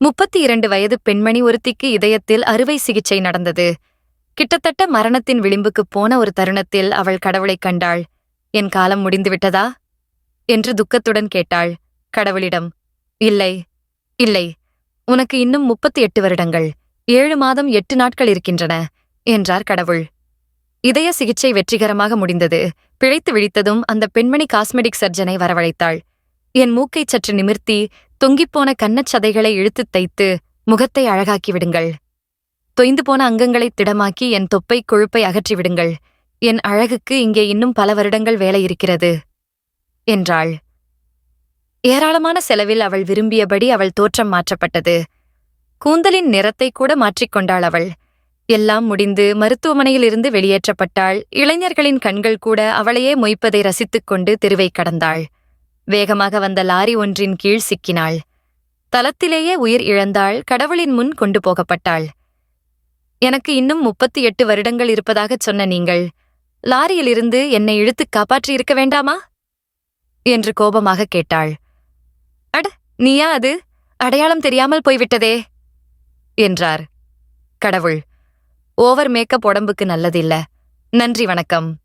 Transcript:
முப்பத்தி இரண்டு வயது பெண்மணி ஒருத்திக்கு இதயத்தில் அறுவை சிகிச்சை நடந்தது. கிட்டத்தட்ட மரணத்தின் விளிம்புக்குப் போன ஒரு தருணத்தில் அவள் கடவுளைக் கண்டாள். என் காலம் முடிந்துவிட்டதா என்று துக்கத்துடன் கேட்டாள். கடவுளிடம். இல்லை இல்லை. உனக்கு இன்னும் முப்பத்தி எட்டு வருடங்கள். ஏழு மாதம் எட்டு நாட்கள் இருக்கின்றன என்றார் கடவுள். இதய சிகிச்சை வெற்றிகரமாக முடிந்தது. பிழைத்து விழித்ததும் அந்த பெண்மணி காஸ்மெடிக் சர்ஜனை வரவழைத்தாள். என் மூக்கைச் சற்று நிமிர்த்தி தொங்கிப்போன கன்னச் சதைகளை இழுத்துத் தைத்து முகத்தை அழகாக்கி விடுங்கள். தொய்ந்து போன அங்கங்களை திடமாக்கி என் தொப்பை கொழுப்பை அகற்றிவிடுங்கள் என் அழகுக்கு இங்கே இன்னும் பல வருடங்கள் வேலை இருக்கிறது என்றாள். ஏராளமான செலவில் அவள் விரும்பியபடி அவள் தோற்றம் மாற்றப்பட்டது. கூந்தலின் நிறத்தை கூட மாற்றிக்கொண்டாள் அவள். எல்லாம் முடிந்து மருத்துவமனையிலிருந்து வெளியேற்றப்பட்டாள். இளைஞர்களின் கண்கள் கூட அவளையே மொய்ப்பதை ரசித்துக் கொண்டு தெருவை கடந்தாள். வேகமாக வந்த லாரி ஒன்றின் கீழ் சிக்கினாள். தலத்திலேயே உயிர் இழந்தாள் கடவுளின் முன் கொண்டு போகப்பட்டாள். எனக்கு இன்னும் முப்பத்தி எட்டு வருடங்கள் இருப்பதாகச் சொன்ன நீங்கள் லாரியிலிருந்து என்னை இழுத்துக் காப்பாற்றியிருக்க வேண்டாமா? என்று கோபமாக கேட்டாள். அட நீயா அது? அடையாளம் தெரியாமல் போய்விட்டதே என்றார். கடவுள் ஓவர் மேக்கப் உடம்புக்கு நல்லதில்ல. நன்றி வணக்கம்.